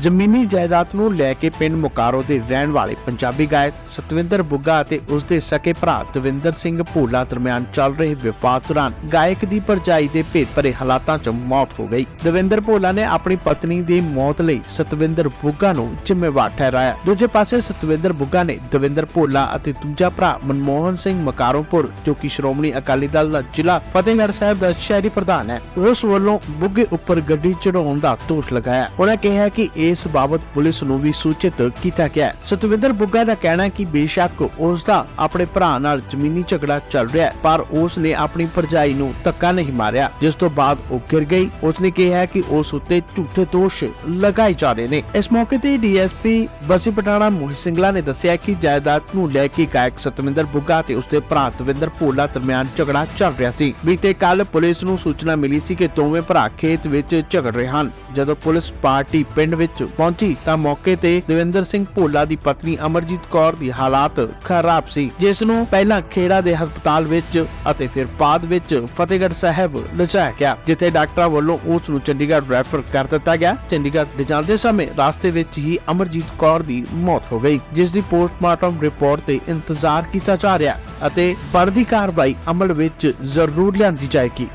ਜ਼ਮੀਨੀ ਜਾਇਦਾਦ ਨੂੰ ਲੈ ਕੇ ਪਿੰਡ ਮੁਕਾਰੋ ਦੇ ਰਹਿਣ ਵਾਲੇ ਪੰਜਾਬੀ ਗਾਇਕ ਸਤਵਿੰਦਰ ਬੁੱਗਾ ਅਤੇ ਉਸ ਦੇ ਸਕੇ ਭਰਾ ਦਵਿੰਦਰ ਸਿੰਘ ਭੋਲਾ ਦਰਮਿਆਨ ਚੱਲ ਰਹੇ ਵਿਵਾਦ ਦੌਰਾਨ ਗਾਇਕ ਦੀ ਪਰਜਾਈ ਦੇ ਭੇਦ ਭਰੇ ਹਾਲਾਤਾਂ 'ਚ ਮੌਤ ਹੋ ਗਈ। ਦਵਿੰਦਰ ਭੋਲਾ ਨੇ ਆਪਣੀ ਪਤਨੀ ਦੀ ਮੌਤ ਲਈ ਸਤਵਿੰਦਰ ਬੁੱਗਾ ਨੂੰ ਜ਼ਿੰਮੇਵਾਰ ਠਹਿਰਾਇਆ। ਦੂਜੇ ਪਾਸੇ ਸਤਵਿੰਦਰ ਬੁੱਗਾ ਨੇ ਦਵਿੰਦਰ ਭੋਲਾ ਅਤੇ ਦੂਜਾ ਭਰਾ ਮਨਮੋਹਨ ਸਿੰਘ ਮਕਾਰੋਪੁਰ, ਜੋ ਕਿ ਸ਼੍ਰੋਮਣੀ ਅਕਾਲੀ ਦਲ ਦਾ ਜ਼ਿਲ੍ਹਾ ਫਤਿਹਗੜ੍ਹ ਸਾਹਿਬ ਦਾ ਸ਼ਹਿਰੀ ਪ੍ਰਧਾਨ ਹੈ, ਉਸ ਵੱਲੋਂ ਬੁੱਗੇ ਉੱਪਰ ਗੱਡੀ ਚੜਾਉਣ ਦਾ ਦੋਸ਼ ਲਗਾਇਆ। ਉਹਨਾਂ ਕਿਹਾ ਕਿ ਇਸ ਬਾਬਤ ਪੁਲਿਸ ਨੂੰ ਵੀ ਸੂਚਿਤ ਕੀਤਾ ਗਿਆ ਸਤਵਿੰਦਰ ਬੁੱਗਾ ਦਾ ਕਹਿਣਾ ਹੈ ਕਿ ਬੇਸ਼ੱਕ ਉਸ ਦਾ ਆਪਣੇ ਭਰਾ ਨਾਲ ਜ਼ਮੀਨੀ ਝਗੜਾ ਚੱਲ ਰਿਹਾ ਹੈ, ਪਰ ਉਸ ਨੇ ਆਪਣੀ ਭਰਜਾਈ ਨੂੰ ਧੱਕਾ ਨਹੀਂ ਮਾਰਿਆ। ਜਿਸ ਤੋਂ ਬਾਅਦ ਉਹ ਗਿਰ ਗਈ। ਉਸ ਨੇ ਕਿਹਾ ਕਿ ਉਸ ਉੱਤੇ ਝੂਠੇ ਦੋਸ਼ ਲਗਾਏ ਜਾ ਰਹੇ ਨੇ। ਇਸ ਮੌਕੇ ਤੇ ਡੀਐਸਪੀ ਬਸੀ ਪਟਾਣਾ ਮੋਹਿਤ ਸਿੰਗਲਾ ਨੇ ਦੱਸਿਆ ਕਿ ਜਾਇਦਾਦ ਨੂੰ ਲੈ ਕੇ ਗਾਇਕ ਸਤਵਿੰਦਰ ਬੁੱਗਾ ਤੇ ਉਸਦੇ ਭਰਾ ਤਵਿੰਦਰ ਭੋਲਾ ਦਰਮਿਆਨ ਝਗੜਾ ਚੱਲ ਰਿਹਾ ਸੀ। ਬੀਤੇ ਕੱਲ ਪੁਲਿਸ ਨੂੰ ਸੂਚਨਾ ਮਿਲੀ ਸੀ ਕਿ ਦੋਵੇਂ ਭਰਾ ਖੇਤ ਵਿੱਚ ਝਗੜ ਰਹੇ ਹਨ। ਜਦੋਂ ਪੁਲਿਸ ਪਾਰਟੀ ਪਿੰਡ ਵਿੱਚ ਪਹੁੰਚੀ ਤਾਂ ਮੌਕੇ ਤੇ ਦਵਿੰਦਰ ਸਿੰਘ ਭੋਲਾ ਦੀ ਪਤਨੀ ਅਮਰਜੀਤ ਕੌਰ ਦੀ ਹਾਲਾਤ ਖਰਾਬ ਸੀ, ਜਿਸ ਨੂੰ ਪਹਿਲਾਂ ਖੇੜਾ ਦੇ ਹਸਪਤਾਲ ਵਿੱਚ ਅਤੇ ਫਿਰ ਬਾਅਦ ਵਿੱਚ ਫਤਿਹਗੜ੍ਹ ਸਾਹਿਬ ਲਿਜਾਇਆ ਗਿਆ, ਜਿੱਥੇ ਡਾਕਟਰਾਂ ਵੱਲੋਂ ਉਸ ਨੂੰ ਚੰਡੀਗੜ੍ਹ ਰੈਫਰ ਕਰ ਦਿੱਤਾ ਗਿਆ। ਚੰਡੀਗੜ੍ਹ ਲਿਜਾਂਦੇ ਸਮੇਂ ਰਾਸਤੇ ਵਿੱਚ ਹੀ ਅਮਰਜੀਤ ਕੌਰ ਦੀ ਮੌਤ ਹੋ ਗਈ, ਜਿਸ ਦੀ ਪੋਸਟਮਾਰਟਮ ਰਿਪੋਰਟ ਤੇ ਇੰਤਜ਼ਾਰ ਕੀਤਾ ਜਾ ਰਿਹਾ ਅਤੇ ਬਣਦੀ ਕਾਰਵਾਈ ਅਮਲ ਵਿੱਚ ਜ਼ਰੂਰ ਲਿਆਂਦੀ ਜਾਏਗੀ।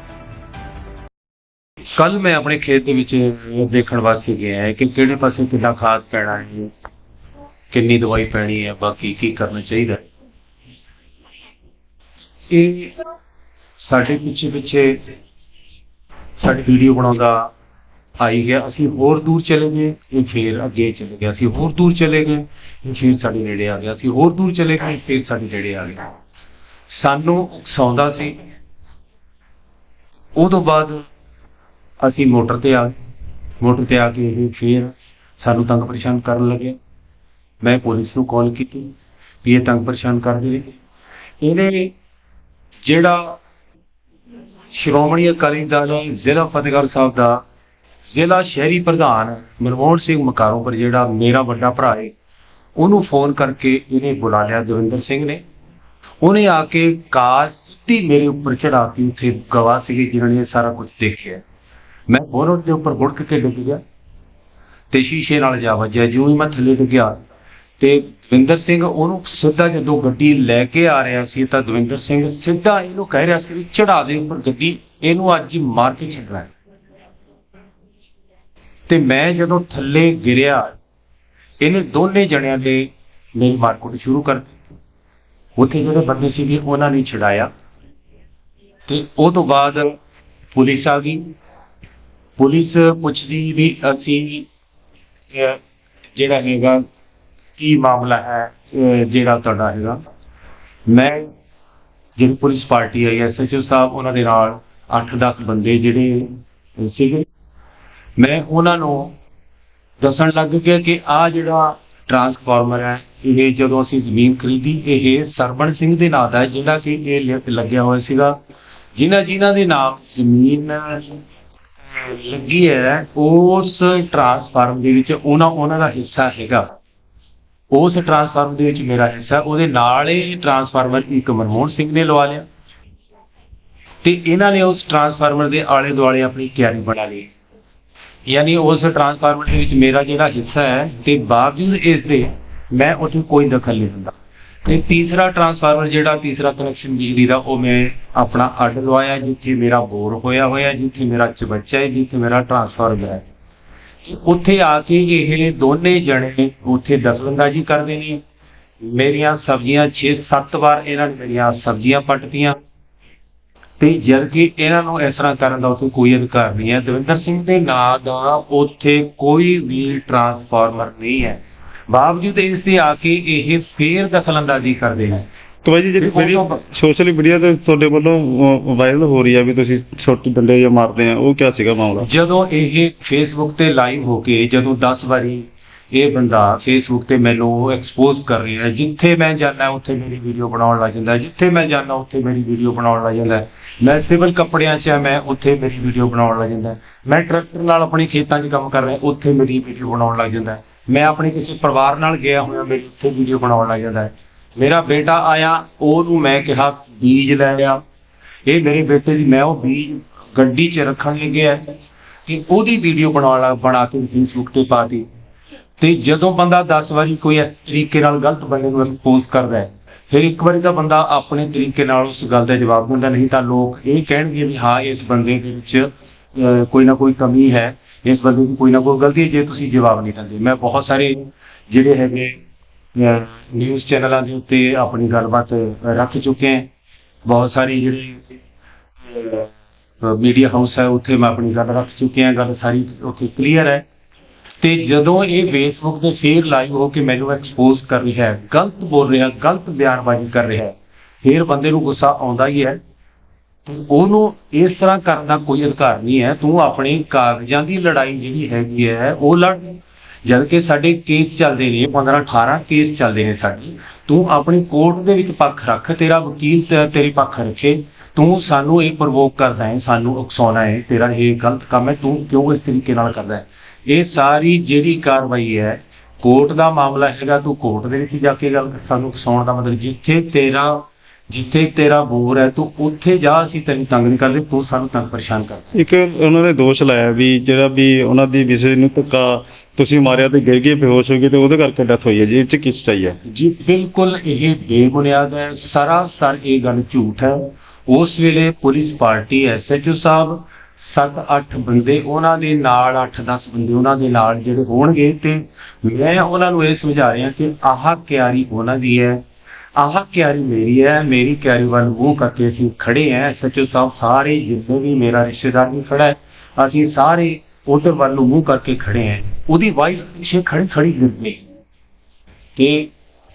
ਕੱਲ ਮੈਂ ਆਪਣੇ ਖੇਤ ਦੇ ਵਿੱਚ ਦੇਖਣ ਵਾਸਤੇ ਗਿਆ ਹੈ ਕਿ ਕਿਹੜੇ ਪਾਸੇ ਕਿੰਨਾ ਖਾਦ ਪੈਣਾ ਹੈ, ਕਿੰਨੀ ਦਵਾਈ ਪੈਣੀ ਹੈ, ਬਾਕੀ ਕੀ ਕਰਨਾ ਚਾਹੀਦਾ ਹੈ। ਇਹ ਸਾਡੇ ਪਿੱਛੇ ਪਿੱਛੇ ਸਾਡੀ ਵੀਡੀਓ ਬਣਾਉਂਦਾ ਆਈ ਗਿਆ। ਅਸੀਂ ਹੋਰ ਦੂਰ ਚਲੇ ਗਏ, ਇਹ ਫੇਰ ਅੱਗੇ ਚਲੇ ਗਿਆ ਅਸੀਂ ਹੋਰ ਦੂਰ ਚਲੇ ਗਏ, ਇਹ ਫੇਰ ਸਾਡੇ ਨੇੜੇ ਆ ਗਿਆ। ਅਸੀਂ ਹੋਰ ਦੂਰ ਚਲੇ ਗਏ ਫੇਰ ਸਾਡੇ ਨੇੜੇ ਆ ਗਿਆ। ਸਾਨੂੰ ਉਕਸਾਉਂਦਾ ਸੀ। ਉਹ ਤੋਂ ਬਾਅਦ ਅਸੀਂ ਮੋਟਰ ਤੇ ਆ ਗਏ। ਮੋਟਰ ਤੇ ਆ ਕੇ ਇਹ ਫਿਰ ਸਾਨੂੰ ਤੰਗ ਪਰੇਸ਼ਾਨ ਕਰਨ ਲੱਗੇ। ਮੈਂ ਪੁਲਿਸ ਨੂੰ ਕਾਲ ਕੀਤੀ ਵੀ ਇਹ ਤੰਗ ਪਰੇਸ਼ਾਨ ਕਰਦੇ ਨੇ। ਇਹਨੇ ਜਿਹੜਾ ਸ਼੍ਰੋਮਣੀ ਅਕਾਲੀ ਦਲ ਜ਼ਿਲ੍ਹਾ ਫਤਿਹਗੜ੍ਹ ਸਾਹਿਬ ਦਾ ਜ਼ਿਲ੍ਹਾ ਸ਼ਹਿਰੀ ਪ੍ਰਧਾਨ ਮਨਮੋਹਨ ਸਿੰਘ ਮਕਾਰੋਂ ਪਰ ਜਿਹੜਾ ਮੇਰਾ ਵੱਡਾ ਭਰਾ ਹੈ ਉਹਨੂੰ ਫੋਨ ਕਰਕੇ ਇਹਨੇ ਬੁਲਾ ਲਿਆ ਦਵਿੰਦਰ ਸਿੰਘ ਨੇ। ਉਹਨੇ ਆ ਕੇ ਕਾਰ ਸਿੱਧੀ ਮੇਰੇ ਉੱਪਰ ਚੜਾਤੀ ਉੱਥੇ ਗਵਾਹ ਸੀਗੇ ਜਿਨ੍ਹਾਂ ਨੇ ਇਹ ਸਾਰਾ ਕੁਝ ਦੇਖਿਆ। ਮੈਂ ਬੋਨਟ ਦੇ ਉੱਪਰ ਗੁੜਕ ਕੇ ਡਿੱਗ ਗਿਆ। ਤੇ ਸ਼ੀਸ਼ੇ ਨਾਲ ਜਾ ਵੱਜਿਆ, ਜਿਉਂ ਹੀ ਮੈਂ ਥੱਲੇ ਡਿੱਗਿਆ ਤੇ ਦਵਿੰਦਰ ਸਿੰਘ ਉਹਨੂੰ ਸਿੱਧਾ ਜਦੋਂ ਗੱਡੀ ਲੈ ਕੇ ਆ ਰਿਹਾ ਸੀ, ਤਾਂ ਦਵਿੰਦਰ ਸਿੰਘ ਸਿੱਧਾ ਇਹਨੂੰ ਕਹਿ ਰਿਹਾ ਸੀ ਵੀ ਚੜਾ ਦੇ ਉੱਪਰ ਗੱਡੀ, ਇਹਨੂੰ ਅੱਜ ਹੀ ਮਾਰ ਕੇ ਛੱਡਣਾ ਤੇ ਮੈਂ ਜਦੋਂ ਥੱਲੇ ਗਿਰਿਆ, ਇਹਨੇ ਦੋਨੇ ਜਣਿਆਂ ਨੇ ਮੇਰੀ ਮਾਰਕੁੱਟ ਸ਼ੁਰੂ ਕਰ ਦਿੱਤੀ। ਉੱਥੇ ਜਿਹੜੇ ਬੰਦੇ ਸੀਗੇ, ਉਹਨਾਂ ਨੇ ਛਡਾਇਆ। ਤੇ ਉਹ ਤੋਂ ਬਾਅਦ ਪੁਲਿਸ ਆ ਗਈ। ਪੁਲਿਸ ਪੁੱਛਦੀ ਵੀ ਅਸੀਂ ਜਿਹੜਾ ਹੈਗਾ, ਕੀ ਮਾਮਲਾ ਹੈ ਜਿਹੜਾ ਤੁਹਾਡਾ ਹੈਗਾ। ਮੈਂ ਜਿਹੜੀ ਪੁਲਿਸ ਪਾਰਟੀ ਆਈ ਐਸਐਚਓ ਸਾਹਿਬ, ਉਹਨਾਂ ਦੇ ਨਾਲ 8-10 ਬੰਦੇ ਜਿਹੜੇ ਸੀਗੇ। ਮੈਂ ਉਹਨਾਂ ਨੂੰ ਦੱਸਣ ਲੱਗ ਗਿਆ ਕਿ ਆ ਜਿਹੜਾ ਟਰਾਂਸਫਾਰਮਰ ਹੈ, ਇਹ ਜਦੋਂ ਅਸੀਂ ਜ਼ਮੀਨ ਖਰੀਦੀ, ਇਹ ਸਰਬਣ ਸਿੰਘ ਦੇ ਨਾਂ ਦਾ ਹੈ ਜਿਹੜਾ ਕਿ ਇਹ ਲ- ਲੱਗਿਆ ਹੋਇਆ ਸੀਗਾ। ਜਿਨ੍ਹਾਂ ਜਿਨ੍ਹਾਂ ਦੇ ਨਾਮ ਜ਼ਮੀਨ ਲੱਗੀ ਹੈ, ਉਸ ਟਰਾਂਸਫਾਰਮ ਦੇ ਵਿੱਚ ਉਹਨਾਂ ਉਹਨਾਂ ਦਾ ਹਿੱਸਾ ਹੈਗਾ। ਉਸ ਟਰਾਂਸਫਾਰਮ ਦੇ ਵਿੱਚ ਮੇਰਾ ਹਿੱਸਾ, ਉਹਦੇ ਨਾਲ ਇਹ ਟਰਾਂਸਫਾਰਮਰ ਇੱਕ ਮਨਮੋਹਨ ਸਿੰਘ ਨੇ ਲਵਾ ਲਿਆ। ਤੇ ਇਹਨਾਂ ਨੇ ਉਸ ਟਰਾਂਸਫਾਰਮਰ ਦੇ ਆਲੇ ਦੁਆਲੇ ਆਪਣੀ ਕਿਆਰੀ ਬਣਾ ਲਈ। ਯਾਨੀ ਉਸ ਟਰਾਂਸਫਾਰਮਰ ਦੇ ਵਿੱਚ ਮੇਰਾ ਜਿਹੜਾ ਹਿੱਸਾ ਹੈ, ਤੇ ਬਾਵਜੂਦ ਇਸ ਦੇ ਮੈਂ ਉੱਥੇ ਕੋਈ ਦਖਲ ਨਹੀਂ ਦਿੰਦਾ। ਤੇ ਤੀਸਰਾ ਟਰਾਂਸਫਾਰਮਰ ਜਿਹੜਾ ਤੀਸਰਾ ਕਨੈਕਸ਼ਨ ਬਿਜਲੀ ਦਾ ਉਹ ਮੈਂ ਆਪਣਾ ਅੱਡ ਲਵਾਇਆ, ਜਿੱਥੇ ਮੇਰਾ ਬੋਰ ਹੋਇਆ ਹੋਇਆ, ਜਿੱਥੇ ਮੇਰਾ ਚਬੱਚਾ ਹੈ, ਜਿੱਥੇ ਮੇਰਾ ਟਰਾਂਸਫਾਰਮਰ ਹੈ। ਤੇ ਉੱਥੇ ਆ ਕੇ ਇਹ ਦੋਨੇ ਜਣੇ ਉੱਥੇ ਦਖਲਅੰਦਾਜ਼ੀ ਕਰਦੇ ਨੇ। ਮੇਰੀਆਂ ਸਬਜ਼ੀਆਂ 6-7 ਵਾਰ ਇਹਨਾਂ ਨੇ ਮੇਰੀਆਂ ਸਬਜ਼ੀਆਂ ਪੱਟਤੀਆਂ। ਤੇ ਜਦ ਕਿ ਇਹਨਾਂ ਨੂੰ ਇਸ ਤਰ੍ਹਾਂ ਕਰਨ ਦਾ ਉੱਥੇ ਕੋਈ ਅਧਿਕਾਰ ਨਹੀਂ ਹੈ। ਦਵਿੰਦਰ ਸਿੰਘ ਦੇ ਨਾਂ ਦਾ ਉੱਥੇ ਕੋਈ ਵੀ ਟਰਾਂਸਫਾਰਮਰ ਨਹੀਂ ਹੈ। ਬਾਵਜੂਦ ਇਸ ਦੇ ਆ ਕੇ ਇਹ ਫੇਰ ਦਖਲਅੰਦਾਜ਼ੀ ਕਰਦੇ ਨੇ ਤਾਂ ਬਾਈ ਜੀ ਜਿਹੜੀ ਤੇ ਵੀਡੀਓ ਤੋਂ- ਸੋਸ਼ਲ ਮੀਡੀਆ ਤੇ ਤੁਹਾਡੇ ਵੱਲੋਂ ਵਾਇਰਲ ਹੋ ਰਹੀ ਆ ਵੀ ਤੁਸੀਂ ਛੋਟੇ ਡੰਡੇ ਜਾਂ ਮਾਰਦੇ ਆ ਉਹ ਕੀ ਸੀਗਾ ਮਾਮਲਾ ਜਦੋਂ ਇਹ ਫੇਸਬੁੱਕ ਤੇ ਲਾਈਵ ਹੋ ਕੇ ਜਦੋਂ 10 ਵਾਰੀ ਇਹ ਬੰਦਾ ਫੇਸਬੁੱਕ ਤੇ ਮੈਨੂੰ ਐਕਸਪੋਜ਼ ਕਰ ਰਿਹਾ ਹੈ ਜਿੱਥੇ ਮੈਂ ਜਾਂਦਾ ਉੱਥੇ ਮੇਰੀ ਵੀਡੀਓ ਬਣਾਉਣ ਲੱਗ ਜਾਂਦਾ ਜਿੱਥੇ ਮੈਂ ਜਾਂਦਾ ਉੱਥੇ ਮੇਰੀ ਵੀਡੀਓ ਬਣਾਉਣ ਲੱਗ ਜਾਂਦਾ। ਮੈਂ ਸਿਵਲ ਕੱਪੜਿਆਂ 'ਚ ਆ ਮੈਂ ਉੱਥੇ ਮੇਰੀ ਵੀਡੀਓ ਬਣਾਉਣ ਲੱਗ ਜਾਂਦਾ। ਮੈਂ ਟਰੈਕਟਰ ਨਾਲ ਆਪਣੇ ਖੇਤਾਂ 'ਚ ਕੰਮ ਕਰ ਰਿਹਾ ਉੱਥੇ ਮੇਰੀ ਵੀਡੀਓ ਬਣਾਉਣ ਲੱਗ ਜਾਂਦਾ। ਮੈਂ ਆਪਣੇ ਕਿਸੇ ਪਰਿਵਾਰ ਨਾਲ ਗਿਆ ਹੋਇਆ, ਮੇਰੀ ਉੱਥੇ ਵੀਡੀਓ ਬਣਾਉਣ ਲੱਗ ਜਾਂਦਾ ਮੇਰਾ ਬੇਟਾ ਆਇਆ, ਉਹਨੂੰ ਮੈਂ ਕਿਹਾ, ਬੀਜ ਲੈ ਆ। ਇਹ ਮੇਰੇ ਬੇਟੇ ਦੀ, ਮੈਂ ਉਹ ਬੀਜ ਗੱਡੀ 'ਚ ਰੱਖਣ ਲੱਗਿਆ ਕਿ ਉਹਦੀ ਵੀਡੀਓ ਬਣਾਉਣ ਲਾ, ਬਣਾ ਕੇ ਫੇਸਬੁੱਕ ਤੇ ਪਾਤੀ ਤੇ ਜਦੋਂ ਬੰਦਾ 10 ਵਾਰੀ ਕੋਈ ਇਸ ਤਰੀਕੇ ਨਾਲ ਗਲਤ ਬੰਦੇ ਨੂੰ ਐਕਸਪੋਜ਼ ਕਰਦਾ ਹੈ, ਫਿਰ ਇੱਕ ਵਾਰੀ ਤਾਂ ਬੰਦਾ ਆਪਣੇ ਤਰੀਕੇ ਨਾਲ ਉਸ ਗੱਲ ਦਾ ਜਵਾਬ ਦਿੰਦਾ, ਨਹੀਂ ਤਾਂ ਲੋਕ ਇਹ ਕਹਿਣਗੇ ਵੀ ਹਾਂ, ਇਸ ਬੰਦੇ ਦੇ ਵਿੱਚ ਕੋਈ ਨਾ ਕੋਈ ਕਮੀ ਹੈ। ਇਸ ਬੰਦੇ ਦੀ ਕੋਈ ਨਾ ਕੋਈ ਗਲਤੀ ਹੈ, ਜੇ ਤੁਸੀਂ ਜਵਾਬ ਨਹੀਂ ਦਿੰਦੇ। ਮੈਂ ਬਹੁਤ ਸਾਰੇ ਜਿਹੜੇ ਹੈਗੇ ਨਿਊਜ਼ ਚੈਨਲਾਂ ਦੇ ਉੱਤੇ ਆਪਣੀ ਗੱਲਬਾਤ ਰੱਖ ਚੁੱਕੇ ਹਾਂ। ਬਹੁਤ ਸਾਰੇ ਜਿਹੜੇ ਮੀਡੀਆ ਹਾਊਸ ਹੈ, ਉੱਥੇ ਮੈਂ ਆਪਣੀ ਗੱਲ ਰੱਖ ਚੁੱਕਿਆ ਗੱਲ ਸਾਰੀ ਉੱਥੇ ਕਲੀਅਰ ਹੈ। ਤੇ ਜਦੋਂ ਇਹ ਫੇਸਬੁੱਕ ਤੇ ਫੇਰ ਲਾਈਵ ਹੋ ਕੇ ਮੈਨੂੰ ਐਕਸਪੋਜ਼ ਕਰ ਰਿਹਾ ਹੈ, ਗਲਤ ਬੋਲ ਰਿਹਾ, ਗਲਤ ਬਿਆਨਬਾਜ਼ੀ ਕਰ ਰਿਹਾ ਹੈ, ਫੇਰ ਬੰਦੇ ਨੂੰ ਗੁੱਸਾ ਆਉਂਦਾ ਹੀ ਹੈ। ਉਹਨੂੰ ਇਸ ਤਰ੍ਹਾਂ ਕਰਨ ਦਾ ਕੋਈ ਅਧਿਕਾਰ ਨਹੀਂ ਹੈ। ਤੂੰ ਆਪਣੇ ਕਾਗਜ਼ਾਂ ਦੀ ਲੜਾਈ ਜਿਹੜੀ ਹੈਗੀ ਹੈ, ਉਹ ਲੜ। ਜਦ ਕਿ ਸਾਡੇ ਕੇਸ ਚੱਲਦੇ ਨੇ 15 18 ਕੇਸ ਚੱਲਦੇ ਨੇ ਸਾਡੇ, ਤੂੰ ਆਪਣੀ ਕੋਰਟ ਦੇ ਵਿੱਚ ਪੱਖ ਰੱਖ, ਤੇਰਾ ਵਕੀਲ ਤੇਰੀ ਪੱਖ ਰੱਖੇ। ਤੂੰ ਸਾਨੂੰ ਇਹ ਪ੍ਰਵੋਕ ਕਰਦਾ ਹੈ, ਸਾਨੂੰ ਉਕਸਾਉਣਾ ਹੈ, ਤੇਰਾ ਇਹ ਗਲਤ ਕੰਮ ਹੈ, ਤੂੰ ਕਿਉਂ ਇਸ ਤਰੀਕੇ ਨਾਲ ਕਰਦਾ ਹੈ? ਇਹ ਸਾਰੀ ਜਿਹੜੀ ਕਾਰਵਾਈ ਹੈ, ਕੋਰਟ ਦਾ ਮਾਮਲਾ ਹੈਗਾ, ਤੂੰ ਕੋਰਟ ਦੇ ਵਿੱਚ ਜਾ ਕੇ ਗੱਲ ਸਾਨੂੰ ਉਕਸਾਉਣ ਦਾ ਮਤਲਬ ਜਿੱਥੇ ਤੇਰਾ ਜਿੱਥੇ ਤੇਰਾ ਬੋਰ ਹੈ ਤੂੰ ਉੱਥੇ ਜਾ ਅਸੀਂ ਤੈਨੂੰ ਤੰਗ ਨਹੀਂ ਕਰਦੇ ਤੂੰ ਸਾਨੂੰ ਤੰਗ ਪਰੇਸ਼ਾਨ ਕਰਦਾ ਇੱਕ ਉਹਨਾਂ ਨੇ ਦੋਸ਼ ਲਾਇਆ ਵੀ ਜਿਹੜਾ ਵੀ ਉਹਨਾਂ ਦੀ ਵਿਸੇ ਨੂੰ ਧੱਕਾ ਤੁਸੀਂ ਮਾਰਿਆ ਤੇ ਗਿਰ ਗਏ ਬੇਹੋਸ਼ ਹੋ ਗਏ ਤੇ ਉਹਦੇ ਕਰਕੇ ਡੈਥ ਹੋਈ ਹੈ ਜੀ ਇਹ ਚ ਕਿਸ ਚਾਹੀਏ ਜੀ ਬਿਲਕੁਲ ਇਹ ਬੇਬੁਨਿਆਦ ਹੈ। ਸਰਾਸਰ ਇਹ ਗੱਲ ਝੂਠ ਹੈ। ਉਸ ਵੇਲੇ ਪੁਲਿਸ ਪਾਰਟੀ ਐਸਐਚਓ ਸਾਹਿਬ 7-8 ਬੰਦੇ ਉਹਨਾਂ ਦੇ ਨਾਲ 8-10 ਬੰਦੇ ਉਹਨਾਂ ਦੇ ਨਾਲ ਜਿਹੜੇ ਹੋਣਗੇ ਤੇ ਮੈਂ ਉਹਨਾਂ ਨੂੰ ਇਹ ਸਮਝਾ ਰਿਹਾ ਕਿ ਆਹ ਕਿਆਰੀ ਉਹਨਾਂ ਦੀ ਹੈ। ਆਹ ਕਿਆਰੀ ਮੇਰੀ ਹੈ, ਮੇਰੀ ਕਿਆਰੀ ਵੱਲ ਮੂੰਹ ਕਰਕੇ ਅਸੀਂ ਖੜੇ ਹਾਂ ਐਸਐਚਓ ਸਾਹਿਬ ਸਾਰੇ ਜਿੰਨੇ ਵੀ ਮੇਰਾ ਰਿਸ਼ਤੇਦਾਰ ਵੀ ਖੜਾ ਹੈ, ਅਸੀਂ ਸਾਰੇ ਉਧਰ ਵੱਲ ਨੂੰ ਮੂੰਹ ਕਰਕੇ ਖੜੇ ਹਾਂ। ਉਹਦੀ ਵਾਈਫ ਪਿੱਛੇ ਖੜੀ ਖੜੀ ਗਿਰ ਤੇ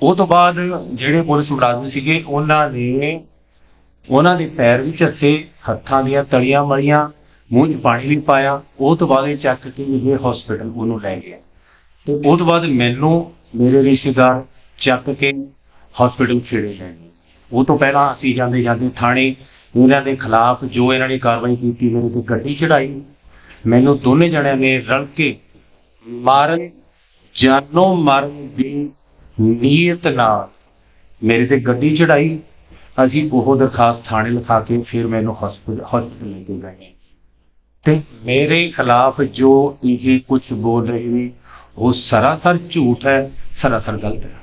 ਉਹ ਤੋਂ ਬਾਅਦ ਜਿਹੜੇ ਪੁਲਿਸ ਮੁਲਾਜ਼ਮ ਸੀਗੇ, ਉਹਨਾਂ ਨੇ ਉਹਨਾਂ ਦੇ ਪੈਰ ਵੀ ਝੱਸੇ, ਹੱਥਾਂ ਦੀਆਂ ਤਲੀਆਂ ਮਰੀਆਂ ਮੂੰਹ 'ਚ ਪਾਣੀ ਵੀ ਪਾਇਆ, ਉਹ ਤੋਂ ਬਾਅਦ ਇਹ ਚੱਕ ਕੇ ਇਹ ਹਸਪੀਟਲ ਉਹਨੂੰ ਲੈ ਗਿਆ। ਤੇ ਉਹ ਤੋਂ ਬਾਅਦ ਮੈਨੂੰ ਮੇਰੇ ਰਿਸ਼ਤੇਦਾਰ ਚੱਕ ਕੇ ਹਸਪੀਟਲ ਖੇੜੇ ਲੈ ਉਹ ਤੋਂ ਪਹਿਲਾਂ ਅਸੀਂ ਜਾਂਦੇ ਜਾਂਦੇ ਥਾਣੇ ਇਹਨਾਂ ਦੇ ਖਿਲਾਫ ਜੋ ਇਹਨਾਂ ਨੇ ਕਾਰਵਾਈ ਕੀਤੀ ਮੇਰੇ ਤੇ ਗੱਡੀ ਚੜਾਈ ਮੈਨੂੰ ਦੋਨੇ ਜਣਿਆਂ ਨੇ ਰਲ ਕੇ ਮਾਰਨ, ਜਾਨੋਂ ਮਾਰਨ ਦੀ ਨੀਅਤ ਨਾਲ ਮੇਰੇ ਤੇ ਗੱਡੀ ਚੜਾਈ। ਅਸੀਂ ਉਹ ਦਰਖਾਸਤ ਥਾਣੇ ਲਿਖਾ ਕੇ ਫਿਰ ਮੈਨੂੰ ਹਸਪੀਟਲ ਹਸਪੀਟਲ ਲੈ ਕੇ ਗਏ। ਤੇ ਮੇਰੇ ਖਿਲਾਫ ਜੋ ਇਹ ਕੁਝ ਬੋਲ ਰਹੇ ਨੇ, ਉਹ ਸਰਾਸਰ ਝੂਠ ਹੈ, ਸਰਾਸਰ ਗਲਤ ਹੈ।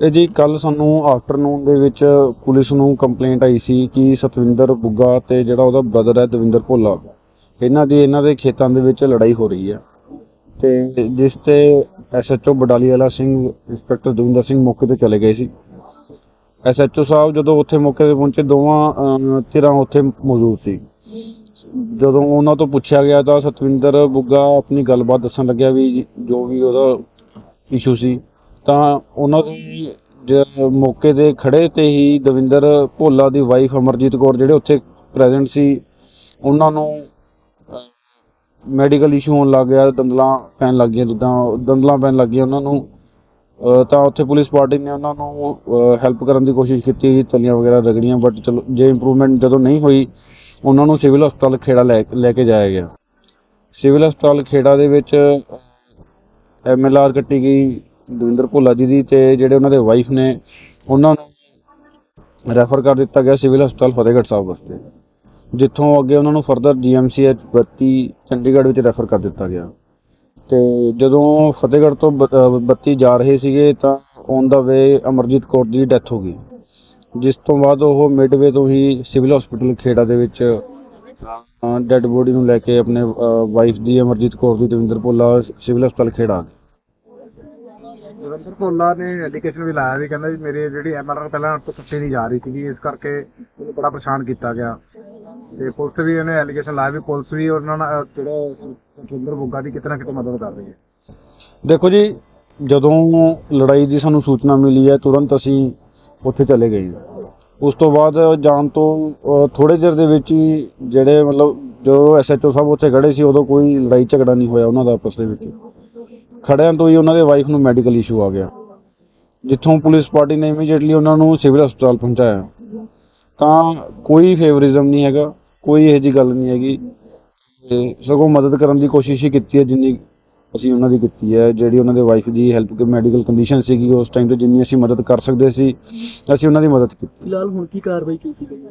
ਇਹ ਜੀ ਕੱਲ ਸਾਨੂੰ ਆਫਟਰਨੂਨ ਦੇ ਵਿੱਚ ਪੁਲਿਸ ਨੂੰ ਕੰਪਲੇਂਟ ਆਈ ਸੀ ਕਿ ਸਤਵਿੰਦਰ ਬੁੱਗਾ ਤੇ ਜਿਹੜਾ ਉਹਦਾ ਬ੍ਰਦਰ ਹੈ ਦਵਿੰਦਰ ਭੋਲਾ, ਇਹਨਾਂ ਦੀ, ਇਹਨਾਂ ਦੇ ਖੇਤਾਂ ਦੇ ਵਿੱਚ ਲੜਾਈ ਹੋ ਰਹੀ ਹੈ। ਤੇ ਜਿਸ ਤੇ ਐਸਐਚਓ ਬਡਾਲੀ ਵਾਲਾ ਸਿੰਘ ਇੰਸਪੈਕਟਰ ਦਵਿੰਦਰ ਸਿੰਘ ਮੌਕੇ ਤੇ ਚਲੇ ਗਏ ਸੀ। ਐਸਐਚਓ ਸਾਹਿਬ ਜਦੋਂ ਉੱਥੇ ਮੌਕੇ ਤੇ ਪਹੁੰਚੇ, ਦੋਵਾਂ ਧਿਰਾਂ ਉੱਥੇ ਮੌਜੂਦ ਸੀ। ਜਦੋਂ ਉਹਨਾਂ ਤੋਂ ਪੁੱਛਿਆ ਗਿਆ ਤਾਂ ਸਤਵਿੰਦਰ ਬੁੱਗਾ ਆਪਣੀ ਗੱਲਬਾਤ ਦੱਸਣ ਲੱਗਿਆ ਵੀ ਜੋ ਵੀ ਉਹਦਾ ਇਸ਼ੂ ਸੀ। ਤਾਂ ਉਹਨਾਂ ਦੀ ਜ- ਮੌਕੇ ਤੇ ਖੜ੍ਹੇ ਤੇ ਹੀ ਦਵਿੰਦਰ ਭੋਲਾ ਦੀ ਵਾਈਫ ਅਮਰਜੀਤ ਕੌਰ ਜਿਹੜੇ ਉੱਥੇ ਪ੍ਰੈਜ਼ੈਂਟ ਸੀ, ਉਹਨਾਂ ਨੂੰ ਮੈਡੀਕਲ ਇਸ਼ੂ ਹੋਣ ਲੱਗ ਗਿਆ, ਦੰਦਲਾਂ ਪੈਣ ਲੱਗ ਗਈਆਂ, ਜਿੱਦਾਂ ਦੰਦਲਾਂ ਪੈਣ ਲੱਗ ਗਈਆਂ ਉਹਨਾਂ ਨੂੰ। ਤਾਂ ਉੱਥੇ ਪੁਲਿਸ ਪਾਰਟੀ ਨੇ ਉਹਨਾਂ ਨੂੰ ਹੈਲਪ ਕਰਨ ਦੀ ਕੋਸ਼ਿਸ਼ ਕੀਤੀ ਤਲੀਆਂ ਵਗੈਰਾ ਰਗੜੀਆਂ ਬਟ ਚਲੋ, ਜੇ ਇੰਪਰੂਵਮੈਂਟ ਜਦੋਂ ਨਹੀਂ ਹੋਈ, ਉਹਨਾਂ ਨੂੰ ਸਿਵਲ ਹਸਪਤਾਲ ਖੇੜਾ ਲੈ ਲੈ ਕੇ ਜਾਇਆ ਗਿਆ। ਸਿਵਲ ਹਸਪਤਾਲ ਖੇੜਾ ਦੇ ਵਿੱਚ ਐਮਐਲਆਰ ਕੱਟੀ ਗਈ ਦਵਿੰਦਰ ਭੋਲਾ ਜੀ ਦੀ ਤੇ ਜਿਹੜੇ ਉਹਨਾਂ ਦੇ ਵਾਈਫ ਨੇ, ਉਹਨਾਂ ਨੂੰ ਰੈਫਰ ਕਰ ਦਿੱਤਾ ਗਿਆ ਸਿਵਲ ਹਸਪਤਾਲ ਫਤਿਹਗੜ੍ਹ ਸਾਹਿਬ ਵਾਸਤੇ, ਜਿੱਥੋਂ ਅੱਗੇ ਉਹਨਾਂ ਨੂੰ ਫਰਦਰ ਜੀਐਮਸੀਐਚ 32 ਚੰਡੀਗੜ੍ਹ ਵਿੱਚ ਰੈਫਰ ਕਰ ਦਿੱਤਾ ਗਿਆ। ਤੇ ਜਦੋਂ ਫਤਿਹਗੜ੍ਹ ਤੋਂ ਬ- ਅਹ 32 ਜਾ ਰਹੇ ਸੀਗੇ ਤਾਂ on the way Amarjit Kaur the death ਹੋ ਗਈ। ਜਿਸ ਤੋਂ ਬਾਅਦ ਉਹ ਮਿਡਵੇ ਤੋਂ ਹੀ ਸਿਵਲ ਹਸਪੀਟਲ ਖੇੜਾ ਦੇ ਵਿੱਚ ਡੈੱਡ ਬੋਡੀ ਨੂੰ ਲੈ ਕੇ ਆਪਣੇ ਵਾਈਫ ਦੀ, ਅਮਰਜੀਤ ਕੌਰ ਦੀ, ਦਵਿੰਦਰ ਭੋਲਾ ਸਿਵਲ ਹਸਪਤਾਲ ਖੇੜਾ ਆ ਗਏ। ਰਵਿੰਦਰ ਭੋਲਾ ਨੇ ਐਲੀਗੇਸ਼ਨ ਵੀ ਲਾਇਆ ਵੀ ਕਹਿੰਦਾ ਵੀ ਮੇਰੀ ਜਿਹੜੀ ਐਮਆਰਆਰ ਪਹਿਲਾਂ ਟੁੱਟੀ ਨਹੀਂ ਜਾ ਰਹੀ ਸੀਗੀ, ਇਸ ਕਰਕੇ ਉਹਨੂੰ ਬੜਾ ਪਰੇਸ਼ਾਨ ਕੀਤਾ ਗਿਆ। ਤੇ ਪੁਲਿਸ ਵੀ ਉਹਨੇ ਐਲੀਗੇਸ਼ਨ ਲਾਇਆ ਵੀ ਪੁਲਿਸ ਵੀ ਉਹਨਾਂ ਨਾਲ ਜਿਹੜਾ ਸੁਖਿੰਦਰ ਬੁੱਗਾ ਦੀ ਕਿਤੇ ਨਾ ਕਿਤੇ ਮਦਦ ਕਰ ਰਹੀ ਹੈ। ਦੇਖੋ ਜੀ, ਜਦੋਂ ਲੜਾਈ ਦੀ ਸਾਨੂੰ ਸੂਚਨਾ ਮਿਲੀ ਹੈ, ਤੁਰੰਤ ਅਸੀਂ ਉੱਥੇ ਚਲੇ ਗਏ ਉਸ ਤੋਂ ਬਾਅਦ ਜਾਣ ਤੋਂ ਥੋੜੇ ਚਿਰ ਦੇ ਵਿੱਚ ਹੀ ਜਿਹੜੇ ਮਤਲਬ ਜਦੋਂ ਐਸਐਚਓ ਸਾਹਿਬ ਉੱਥੇ ਖੜੇ ਸੀ, ਉਦੋਂ ਕੋਈ ਲੜਾਈ ਝਗੜਾ ਨਹੀਂ ਹੋਇਆ ਉਹਨਾਂ ਦਾ ਆਪਸ ਦੇ ਵਿੱਚ। ਖੜਿਆਂ ਤੋਂ ਹੀ ਉਹਨਾਂ ਦੇ ਵਾਈਫ ਨੂੰ ਮੈਡੀਕਲ ਇਸ਼ੂ ਆ ਗਿਆ। ਜਿੱਥੋਂ ਪੁਲਿਸ ਪਾਰਟੀ ਨੇ ਇਮੀਡੀਏਟਲੀ ਉਹਨਾਂ ਨੂੰ ਸਿਵਲ ਹਸਪਤਾਲ ਪਹੁੰਚਾਇਆ। ਤਾਂ ਕੋਈ ਫੇਵਰਿਜ਼ਮ ਨਹੀਂ ਹੈਗਾ ਕੋਈ ਇਹੋ ਜਿਹੀ ਗੱਲ ਨਹੀਂ ਹੈਗੀ। ਤੇ ਸਗੋਂ ਮਦਦ ਕਰਨ ਦੀ ਕੋਸ਼ਿਸ਼ ਹੀ ਕੀਤੀ ਹੈ ਜਿੰਨੀ ਅਸੀਂ ਉਹਨਾਂ ਦੀ ਕੀਤੀ ਹੈ। ਜਿਹੜੀ ਉਹਨਾਂ ਦੇ ਵਾਈਫ ਦੀ ਹੈਲਪ ਕੇ ਮੈਡੀਕਲ ਕੰਡੀਸ਼ਨ ਸੀਗੀ ਉਸ ਟਾਈਮ ਤੇ ਜਿੰਨੀ ਅਸੀਂ ਮਦਦ ਕਰ ਸਕਦੇ ਸੀ ਅਸੀਂ ਉਹਨਾਂ ਦੀ ਮਦਦ ਕੀਤੀ। ਫਿਲਹਾਲ ਹੁਣ ਕੀ ਕਾਰਵਾਈ ਕੀਤੀ ਗਈ ਹੈ?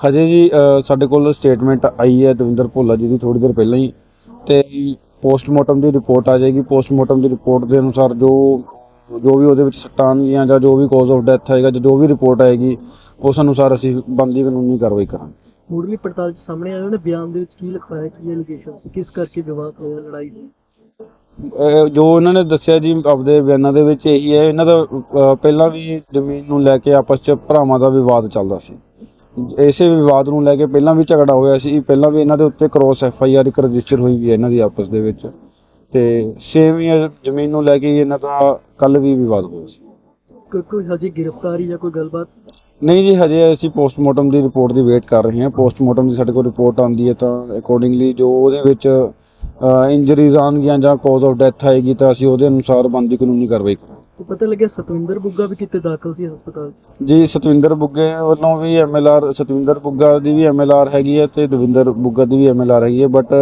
ਹਜੇ ਜੀ ਸਾਡੇ ਕੋਲ ਸਟੇਟਮੈਂਟ ਆਈ ਹੈ ਦਵਿੰਦਰ ਭੋਲਾ ਜੀ ਦੀ ਥੋੜੀ ਦੇਰ ਪਹਿਲਾਂ ਹੀ। ਤੇ ਪੋਸਟਮਾਰਟਮ ਦੀ ਰਿਪੋਰਟ ਆ ਜਾਏਗੀ। ਪੋਸਟਮਾਰਟਮ ਦੀ ਰਿਪੋਰਟ ਦੇ ਅਨੁਸਾਰ ਜੋ ਜੋ ਵੀ ਉਹਦੇ ਵਿੱਚ ਸੱਟਾਂ ਆਉਣਗੀਆਂ ਜਾਂ ਜੋ ਵੀ ਕਾਜ਼ ਆਫ ਡੈਥ ਆਏਗਾ ਜਾਂ ਜੋ ਵੀ ਰਿਪੋਰਟ ਆਏਗੀ ਉਸ ਅਨੁਸਾਰ ਅਸੀਂ ਬਣਦੀ ਕਾਨੂੰਨੀ ਕਾਰਵਾਈ ਕਰਾਂਗੇ। ਮੁੱਢਲੀ ਪੜਤਾਲ ਚ ਸਾਹਮਣੇ ਆਇਆ ਉਹਨੇ ਬਿਆਨ ਦੇ ਵਿੱਚ ਕੀ ਲਿਖਵਾਇਆ ਕੀ ਐਲੀਗੇਸ਼ਨ ਕਿਸ ਕਰਕੇ ਵਿਵਾਦ ਹੋਇਆ ਲੜਾਈ ਹੋਈ? ਜੋ ਇਹਨਾਂ ਨੇ ਦੱਸਿਆ ਜੀ ਆਪਦੇ ਬਿਆਨਾਂ ਦੇ ਵਿੱਚ ਇਹੀ ਹੈ ਇਹਨਾਂ ਦਾ ਪਹਿਲਾਂ ਵੀ ਜ਼ਮੀਨ ਨੂੰ ਲੈ ਕੇ ਆਪਸ 'ਚ ਭਰਾਵਾਂ ਦਾ ਵਿਵਾਦ ਚੱਲਦਾ ਸੀ। ਇਸੇ ਵਿਵਾਦ ਨੂੰ ਲੈ ਕੇ ਪਹਿਲਾਂ ਵੀ ਝਗੜਾ ਹੋਇਆ ਸੀ ਪਹਿਲਾਂ ਵੀ ਇਹਨਾਂ ਦੇ ਉੱਤੇ ਕ੍ਰੋਸ ਐਫ ਆਈ ਆਰ ਇੱਕ ਰਜਿਸਟਰ ਹੋਈ ਵੀ ਹੈ ਇਹਨਾਂ ਦੀ ਆਪਸ ਦੇ ਵਿੱਚ। ਤੇ ਸੇਮ ਹੀ ਜ਼ਮੀਨ ਨੂੰ ਲੈ ਕੇ ਹੀ ਇਹਨਾਂ ਦਾ ਕੱਲ ਵੀ ਵਿਵਾਦ ਹੋਇਆ ਸੀ। ਕੋਈ ਕੋਈ ਹਜੇ ਗ੍ਰਿਫਤਾਰੀ ਜਾਂ ਕੋਈ ਗੱਲਬਾਤ? ਨਹੀਂ ਜੀ ਹਜੇ ਅਸੀਂ ਪੋਸਟਮਾਰਟਮ ਦੀ ਰਿਪੋਰਟ ਦੀ ਵੇਟ ਕਰ ਰਹੇ ਹਾਂ। ਪੋਸਟਮਾਰਟਮ ਦੀ ਸਾਡੇ ਕੋਲ ਰਿਪੋਰਟ ਆਉਂਦੀ ਹੈ ਤਾਂ ਅਕੋਰਡਿੰਗਲੀ ਜੋ ਉਹਦੇ ਵਿੱਚ ਇੰਜਰੀਜ਼ ਆਉਣਗੀਆਂ ਜਾਂ ਕਾਜ਼ ਆਫ ਡੈਥ ਆਏਗੀ ਤਾਂ ਅਸੀਂ ਉਹਦੇ ਅਨੁਸਾਰ ਬਣਦੀ ਕਾਨੂੰਨੀ ਕਾਰਵਾਈ ਕਰਾਂਗੇ। ਤੇ ਪਤਾ ਲੱਗਿਆ ਸਤਵਿੰਦਰ ਬੁੱਗਾ ਵੀ ਕਿਤੇ ਦਾਖਲ ਸੀ ਹਸਪਤਾਲ 'ਚ? ਜੀ, ਸਤਵਿੰਦਰ ਬੁੱਗੇ ਵੱਲੋਂ ਵੀ ਐਮਐਲਆਰ ਸਤਵਿੰਦਰ ਬੁੱਗਾ ਦੀ ਵੀ ਐਮਐਲਆਰ ਹੈਗੀ ਹੈ ਤੇ ਦਵਿੰਦਰ ਬੁੱਗਾ ਦੀ ਵੀ ਐਮਐਲਆਰ ਹੈਗੀ ਹੈ ਬਟ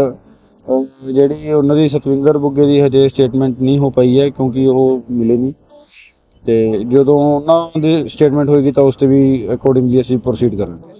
ਜਿਹੜੀ ਉਹਨਾਂ ਦੀ ਸਤਵਿੰਦਰ ਬੁੱਗੇ ਦੀ ਹਜੇ ਸਟੇਟਮੈਂਟ ਨਹੀਂ ਹੋ ਪਈ ਹੈ ਕਿਉਂਕਿ ਉਹ ਮਿਲੇ ਨਹੀਂ। ਤੇ ਜਦੋਂ ਉਹਨਾਂ ਦੀ ਸਟੇਟਮੈਂਟ ਹੋਏਗੀ ਤਾਂ ਉਸ ਤੇ ਵੀ ਅਕੋਰਡਿੰਗਲੀ ਅਸੀਂ ਪ੍ਰੋਸੀਡ ਕਰਾਂਗੇ।